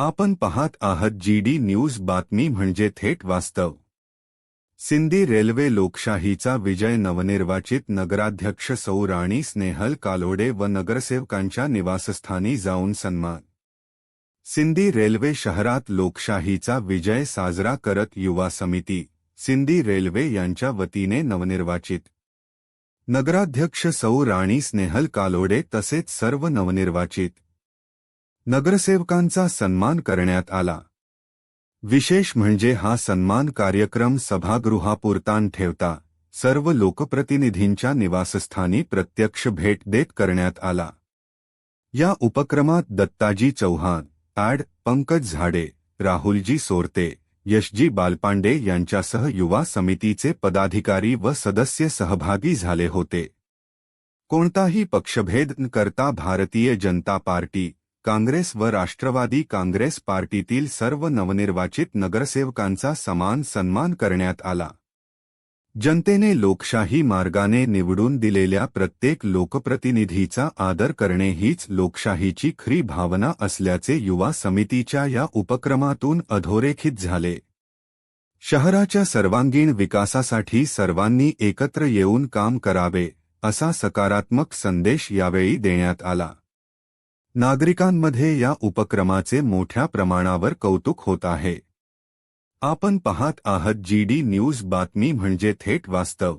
आपण पाहत आहात जी डी न्यूज बातमी म्हणजे थेट वास्तव. सिंधी रेल्वे लोकशाहीचा विजय नवनिर्वाचित नगराध्यक्ष सौ राणी स्नेहल कालोडे व नगरसेवकांच्या निवासस्थानी जाऊन सन्मान. सिंधी रेल्वे शहरात लोकशाहीचा विजय साजरा करत युवा समिती सिंधी रेल्वे यांच्या वतीने नवनिर्वाचित. नगराध्यक्ष सौ राणी स्नेहल कालोडे तसेच सर्व नवनिर्वाचित. नगरसेवकांचा सन्मान करण्यात आला. विशेष म्हणजे हा सन्मान कार्यक्रम सभागृहापुरतान ठेवता सर्व लोकप्रतिनिधींच्या निवासस्थानी प्रत्यक्ष भेट देत करण्यात आला. या उपक्रमात दत्ताजी चौहान ॲड पंकज झाडे राहुलजी सोरते यशजी बालपांडे यांच्यासह युवा समितीचे पदाधिकारी व सदस्य सहभागी झाले होते. कोणताही पक्षभेद न करता भारतीय जनता पार्टी काँग्रेस व राष्ट्रवादी काँग्रेस पार्टीतील सर्व नवनिर्वाचित नगरसेवकांचा समान सन्मान करण्यात आला. जनतेने लोकशाही मार्गाने निवडून दिलेल्या प्रत्येक लोकप्रतिनिधीचा आदर करणे हीच लोकशाहीची खरी भावना असल्याचे युवा समितीच्या या उपक्रमातून अधोरेखित झाले. शहराच्या सर्वांगीण विकासासाठी सर्वांनी एकत्र येऊन काम करावे असा सकारात्मक संदेश यावेळी देण्यात आला. नागरिकांमध्ये या उपक्रमाचे मोठ्या प्रमाणावर कौतुक होत आहे. आपण पाहत आहात जी डी न्यूज बातमी म्हणजे थेट वास्तव.